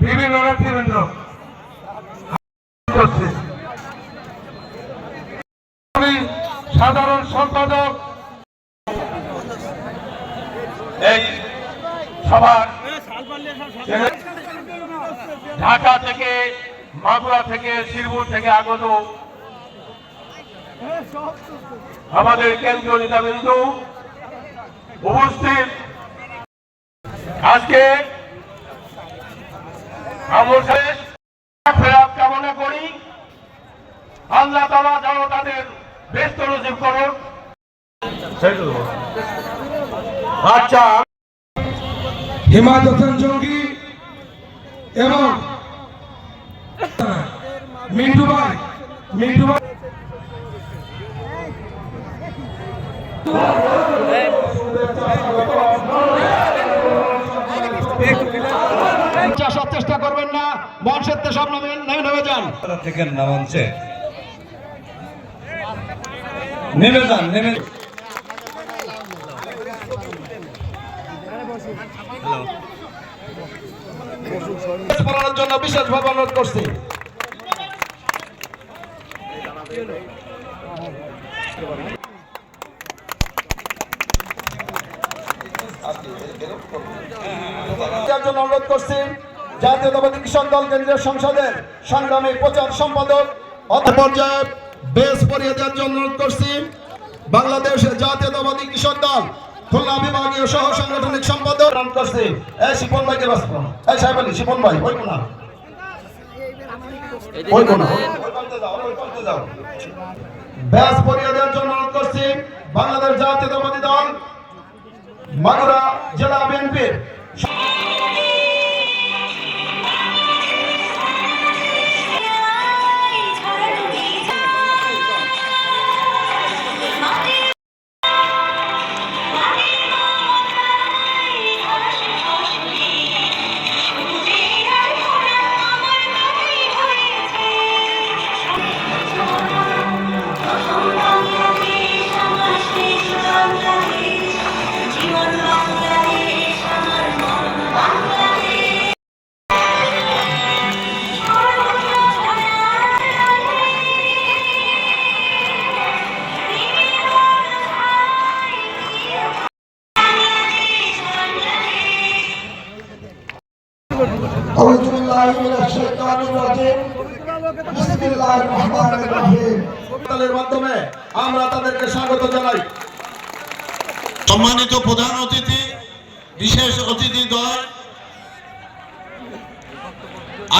বিভিন্ন সাধারণ সম্পাদক। এই সভার ঢাকা থেকে, মাগুরা থেকে শিরপুর থেকে আগত আমাদের কেন্দ্রীয় নেতাবিন্দু উপস্থিত আজকে কামনা করি। আল্লাহ তালা যেন তাদের ব্যস্ত করুন আচ্ছা। হিমাদ হোসেন জঙ্গি এবং মিন্টু ভাই মিন্টু ভাই আসার চেষ্টা করবেন না মঞ্চের সব নামে নেমে যান। থেকে নামাচ্ছে নেমে যান নেমে পড়ানোর জন্য বিশেষভাবে অনুরোধ করছি যার জন্য অনুরোধ করছি জাতীয়তাবাদী কৃষক দল কেন্দ্রীয় সংসদের সংগ্রামী প্রচার সম্পাদক পর্যায়ে বেশ পরিয়ে দেওয়ার জন্য অনুরোধ করছি বাংলাদেশ জাতীয়তাবাদী কৃষক দল খুলনা বিভাগীয় সহ সাংগঠনিক সম্পাদক। অনুরোধ করছি এই শিপন ভাইকে ব্যস্ত এই সাহেব আলী শিপন ভাই ওই কোনা ওই কোনা। ব্যাস পরিয়ে দেওয়ার জন্য অনুরোধ করছি বাংলাদেশ জাতীয়তাবাদী দল মাগুরা জেলা বিএনপির তাদেরকে স্বাগত জানাই। সম্মানিত প্রধান অতিথি বিশেষ অতিথি দল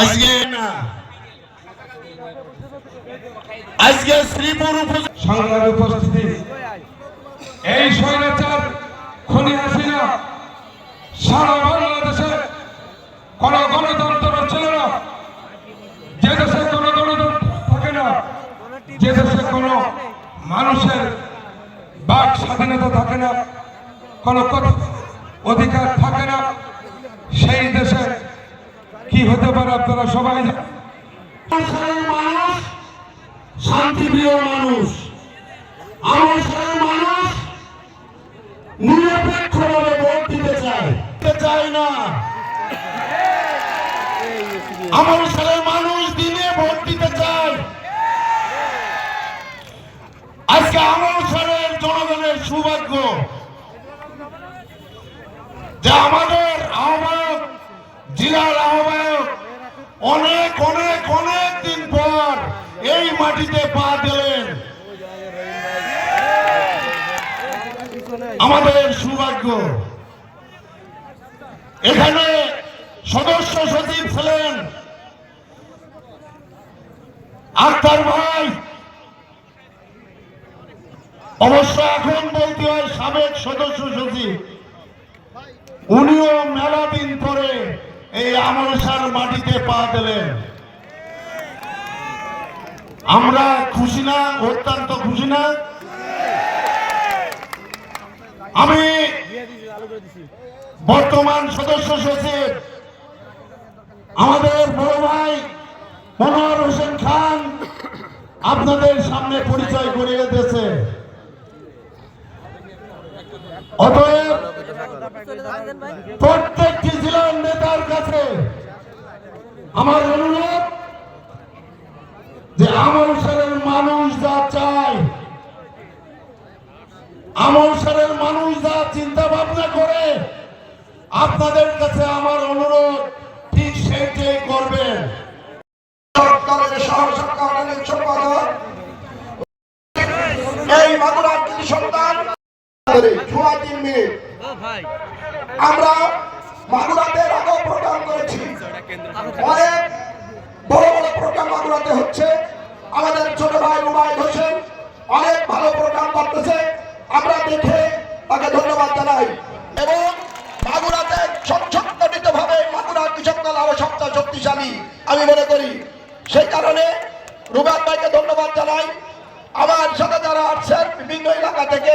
আজকে আজকে শ্রীপুর উপজেলা উপস্থিতি এই স্বৈরাচার খনি হাসিনা সারা বাংলাদেশে কোন গণতন্ত্র ছিল না। যে দেশে কোন গণতন্ত্র থাকে না যে দেশে কোন মানুষের বাক স্বাধীনতা থাকে না, কোন অধিকার থাকে না। সেই দেশে কি হতে পারে আপনারা সবাই মানুষ, শান্তিপ্রিয় মানুষ। আমার মানুষ নিরপেক্ষভাবে ভোট দিতে চায়। চায় না। আমার মানুষ দিনে ভোট দিতে চায়। আজকে আমার সারের জনগণের সৌভাগ্য যে আমাদের আহ্বায়ক, জেলার আহ্বায়ক অনেক অনেক অনেক দিন পর এই মাটিতে পা দিলেন। আমাদের সৌভাগ্য। এখানে সদস্য সচিব ছিলেন আক্তার ভাই। অবশ্য এখন বলতে হয় সাবেক সদস্য সচিব। উনিও মেলা দিন পরে এই আমলসার মাটিতে পা দিলেন। আমরা খুশি না, অত্যন্ত খুশি না? আমি বর্তমান সদস্য সচিব আমাদের বড় ভাই মনোহর হোসেন খান আপনাদের সামনে পরিচয় করিয়ে দিয়েছে। প্রত্যেকটি জেলার নেতার কাছে আমার অনুরোধ যে আমলসারের মানুষ যা চায় আমলসারের মানুষ যা চিন্তা ভাবনা করে, আপনাদের কাছে আমার অনুরোধ ঠিক সেইটাই করবেন। এই মাগুরার সন্তান সময় তিন মিনিট। আমরা মাগুরাতে আগেও প্রোগ্রাম করেছি। অনেক বড় বড় প্রোগ্রাম মাগুরাতে হচ্ছে। আমাদের ছোট ভাই রুবাইল হোসেন অনেক ভালো প্রোগ্রাম করতেছে। আমরা দেখে তাকে ধন্যবাদ জানাই। এবং মাগুরাতে সংসংগঠিত ভাবে মাগুরা কৃষক দল আরও সবচেয়ে শক্তিশালী আমি মনে করি। সেই কারণে রুবাদ ভাইকে ধন্যবাদ জানাই। আমার সাথে যারা আসছেন বিভিন্ন এলাকা থেকে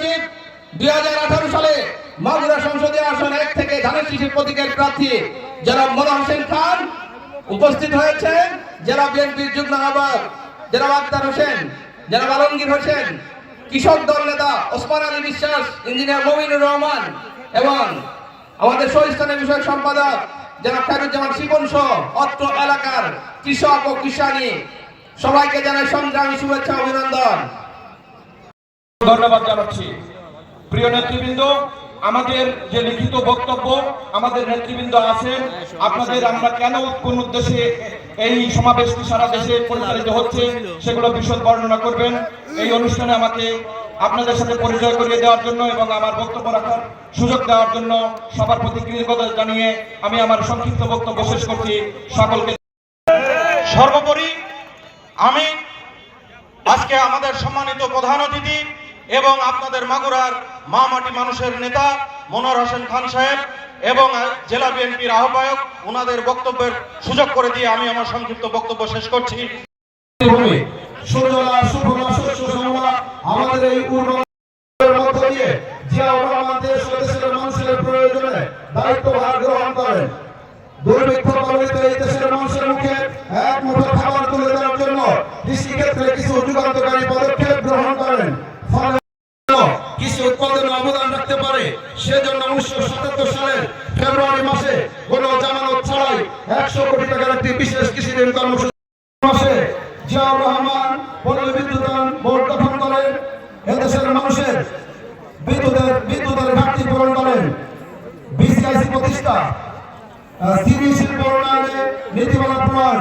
দুই হাজার আঠারো সালে মাগুরা সংসদীয় আসন এক থেকে ধানের শিশির প্রতীকের প্রার্থী যারা মোলা হোসেন খান উপস্থিত হয়েছেন। যারা বিএনপির যুগ্ম আহ্বায়ক যারা আক্তার হোসেন যারা আলমগীর হোসেন, কৃষক দল নেতা ওসমান আলী বিশ্বাস, ইঞ্জিনিয়ার মমিনুর রহমান এবং আমাদের সহিস্থানের বিষয়ক সম্পাদক যারা খায়রুজ্জামান শিপন সহ অত্র এলাকার কৃষক ও কৃষানি সবাইকে জানাই সংগ্রামী শুভেচ্ছা অভিনন্দন। ধন্যবাদ জানাচ্ছি। প্রিয় নেতৃবৃন্দ, আমাদের যে লিখিত বক্তব্য, আমাদের নেতৃবৃন্দ আছেন, আপনাদের আমরা কেন কোন উদ্দেশ্যে এই সমাবেশটি সারা দেশে পরিচালিত হচ্ছে সেগুলো বিশদ বর্ণনা করবেন। এই অনুষ্ঠানে আমাকে আপনাদের সাথে পরিচয় করিয়ে দেওয়ার জন্য এবং আমার বক্তব্য রাখার সুযোগ দেওয়ার জন্য সবার প্রতি কৃতজ্ঞতা জানিয়ে আমি আমার সংক্ষিপ্ত বক্তব্য শেষ করছি। সকলকে সর্বোপরি আমি আজকে আমাদের সম্মানিত প্রধান অতিথি এবং আপনাদের মাগুরার মা মাটি মানুষের নেতা মনোয়ার হোসেন খান সাহেব এবং জেলা বিএনপির আহ্বায়ক ওনাদের বক্তব্যের সুযোগ করে দিয়ে আমি আমার সংক্ষিপ্ত বক্তব্য শেষ করছি। আমাদের এই গ্রহণ করেন দুর্ভিক্ষ কবলিত এই দেশের মানুষের মুখে এক মুঠো খাবার তুলে দেওয়ার জন্য কৃষিক্ষেত্রে কিছু যুগান্তকারী পদক্ষেপ গ্রহণ করেন ফলে কৃষি উৎপাদনে অবদান রাখতে পারে সেজন্য উনিশশো সাতাত্তর সালের ফেব্রুয়ারি মাসে কোনো জামানত ছাড়াই একশো কোটি টাকার একটি বিশেষ কৃষি ঋণ কর্মসূচি মাসে জিয়াউর রহমান পল্লী বিদ্যুতায়ন বোর্ড গঠন করেন এদেশের মানুষের বিদ্যুতের বিদ্যুতের ঘাটতি পূরণ করেন। বিসিআইসি প্রতিষ্ঠা চিনি শিল্প উন্নয়নে নীতিমালা প্রণয়ন,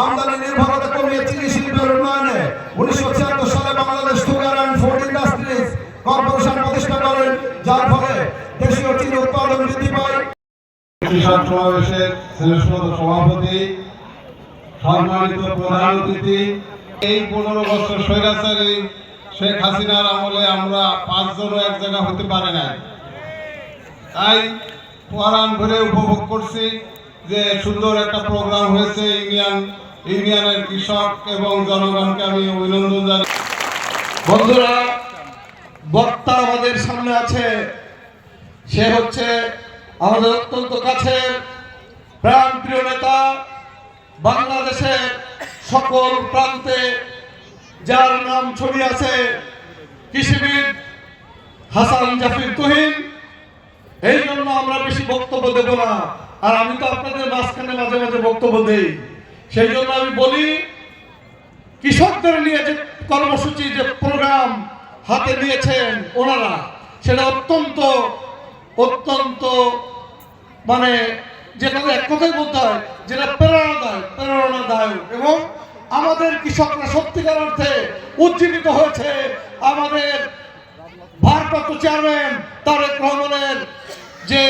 আমদানি নির্ভরতা কমিয়ে চিনি শিল্পের উন্নয়নে উনিশশো ছিয়াত্তর সালে Bangladesh sugar and food industries corporation প্রতিষ্ঠা করেন। যার ফলে দেশীয় চিনি উৎপাদন বৃদ্ধি পায়। কৃষক সমাবেশের শ্রেষ্ঠ সভাপতি, সম্মানিত প্রধান অতিথি, এই পনেরো বছর স্বৈরাচারী শেখ হাসিনার আমলে আমরা পাঁচজনও এক জায়গা হতে পারে নাই। তাই পরাণ ভরে উপভোগ করছি যে সুন্দর একটা প্রোগ্রাম হয়েছে ইউনিয়ন, ইউনিয়নের কৃষক এবং জনগণকে আমি অভিনন্দন জানাই। বন্ধুরা, বক্তা আমাদের সামনে আছে। সে হচ্ছে আমাদের অত্যন্ত কাছের প্রাণ প্রিয় নেতা বাংলাদেশের সকল প্রান্তে যার নাম ছড়িয়ে আছে কৃষিবিদ হাসান জাফির তুহিন। এই জন্য আমরা বেশি বক্তব্য দেব না। আর আমি তো আপনাদের মাঝখানে মাঝে মাঝে বক্তব্য দেই। সেই জন্য আমি বলি, কৃষকদের নিয়ে যে কর্মসূচি, যে প্রোগ্রাম হাতে নিয়েছেন ওনারা, সেটা অত্যন্ত অত্যন্ত মানে যেটা এক কথাই বলতে হয়, যেটা প্রেরণাদায়ক প্রেরণাদায়ক এবং আমাদের কৃষকরা সত্যিকার অর্থে উজ্জীবিত হয়েছে। আমাদের ভারপ্রাপ্ত চেয়ারম্যান তারেক রহমানের যে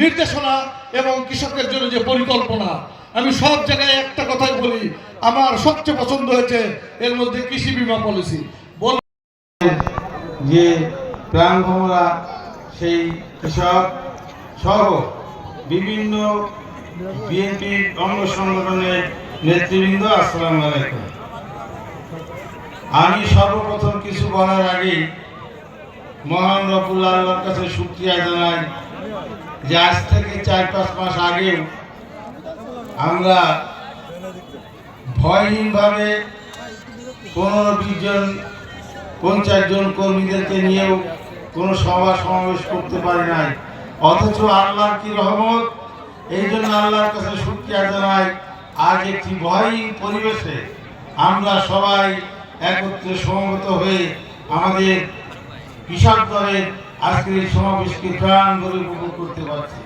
নির্দেশনা এবং কৃষকের জন্য যে পরিকল্পনা, আমি সব জায়গায় একটা কথাই বলি, আমার সবচেয়ে পছন্দ হয়েছে এর মধ্যে কৃষি বিমা পলিসি। বল যে প্রাণ ভ্রমরা সেই কৃষক সহ বিভিন্ন বিএনপি অঙ্গ সংগঠনের নেতৃবৃন্দ, আসসালামু আলাইকুম। আমি সর্বপ্রথম কিছু বলার আগে মহান রবুল্লা আল্লাহর কাছে শুক্রিয়া জানাই যে আজ থেকে চার পাঁচ মাস আগে আমরা ভয়হীনভাবে পনেরো বিশ জন, পঞ্চাশ জন কর্মীদেরকে নিয়েও কোনো সভা সমাবেশ করতে পারি নাই। অথচ আল্লাহর কি রহমত? এই জন্য আল্লাহর কাছে শুক্রিয়া জানাই আজ একটি ভয় পরিবেশে আমরা সবাই একত্রে সমবেত হয়ে আমাদের কৃষক দলের আজকের সমাবেশকে প্রাণ করে উপভোগ করতে পারছি।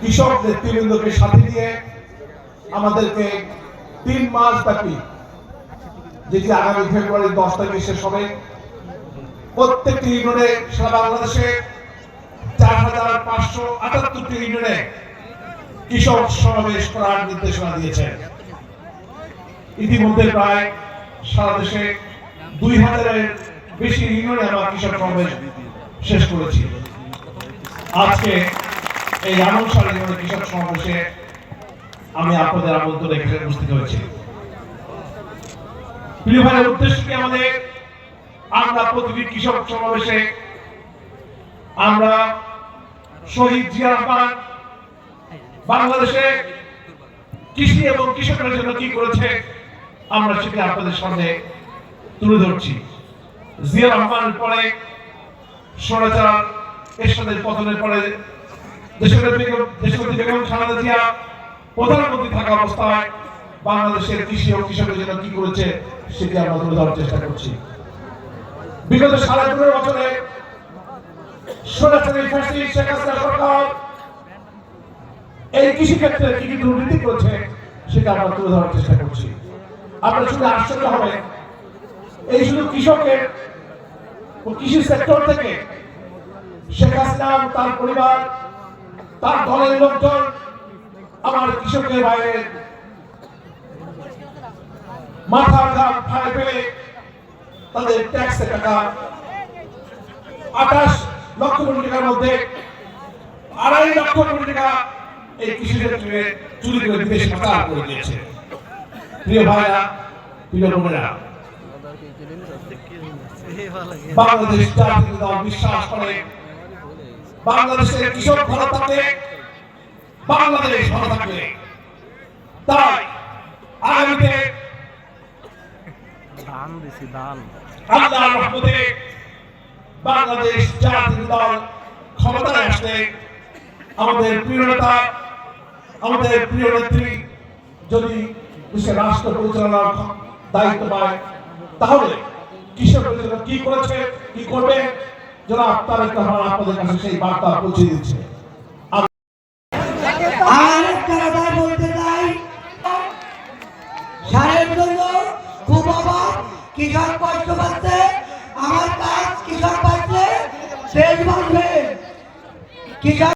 কৃষক নেতৃবৃন্দকে সাথে নিয়ে আমাদেরকে তিন মাস ব্যাপী। যেটি আগামী ফেব্রুয়ারি দশ তারিখে শেষ হবে। প্রত্যেকটি ইউনিয়নে সারা বাংলাদেশে চার হাজার পাঁচশো আটাত্তরটি ইউনিয়নে কৃষক সমাবেশ করার নির্দেশনা দিয়েছেন। ইতিমধ্যে প্রায় সারা দেশে দুই হাজারের বেশি ইউনিয়নে আমরা কৃষক সমাবেশ শেষ করেছি। আজকে এই আনন্দ জীবনে কৃষক সমাবেশে আমি আপনাদের আমন্ত্রণ এখানে উপস্থিত হয়েছি। প্রিয় ভাইয়ের আমাদের? আমরা কৃষক সমাবেশে আমরা শহীদ বাংলাদেশে কৃষি এবং কৃষকের জন্য কি করেছে, আমরা সেটা আপনাদের সামনে তুলে ধরছি। জিয়া রহমানের পরে স্বরাচার এরশাদের পতনের পরে দেশনেত্রী দেশনেত্রী বেগম খালেদা জিয়া প্রধানমন্ত্রী থাকা অবস্থায় বাংলাদেশের কৃষি ও কৃষকের জন্য কি করেছে সেটি আমরা তুলে ধরার চেষ্টা করছি। বিগত সাড়ে পনেরো বছরে এই কৃষি ক্ষেত্রে কি কি দুর্নীতি করেছে সেটা আমরা তুলে ধরার চেষ্টা করছি। আপনার শুধু আশ্চর্য হবে, এই শুধু কৃষকের কৃষি সেক্টর থেকে শেখ হাসিনা তার পরিবার, তার দলের লোকজন আমার কৃষকের বাইরে মাথার ঘাম ফাড়ে ফেলে তাদের ট্যাক্সের টাকা আঠাশ লক্ষ কোটি টাকার মধ্যে আড়াই লক্ষ কোটি টাকা এই কৃষি ক্ষেত্রে চুরি করে বিদেশ পাচার করে দিয়েছে। প্রিয় ভাইরা, প্রিয় বোনেরা, বাংলাদেশ জাতীয় দল বিশ্বাস করে। বাংলাদেশের কৃষক ভালো থাকলে বাংলাদেশ ভালো থাকবে। তাই আগামীতে আল্লাহর রহমতে বাংলাদেশ জাতীয় দল ক্ষমতায় আসলে আমাদের প্রিয় নেতা আমাদের প্রিয় নেত্রী যদি দেশের রাষ্ট্র পরিচালনার দায়িত্ব পায় তাহলে জন্য কি করেছে কি করবে? যারা তারেক রহমান আপনাদের কাছে সেই বার্তা পৌঁছে দিচ্ছে আর একটা কথা বলতে চাই সারের জন্য খুব অভাব কৃষক কষ্ট পাচ্ছে আমার কাজ কৃষক পাচ্ছে দেশ বাঁচবে। কৃষক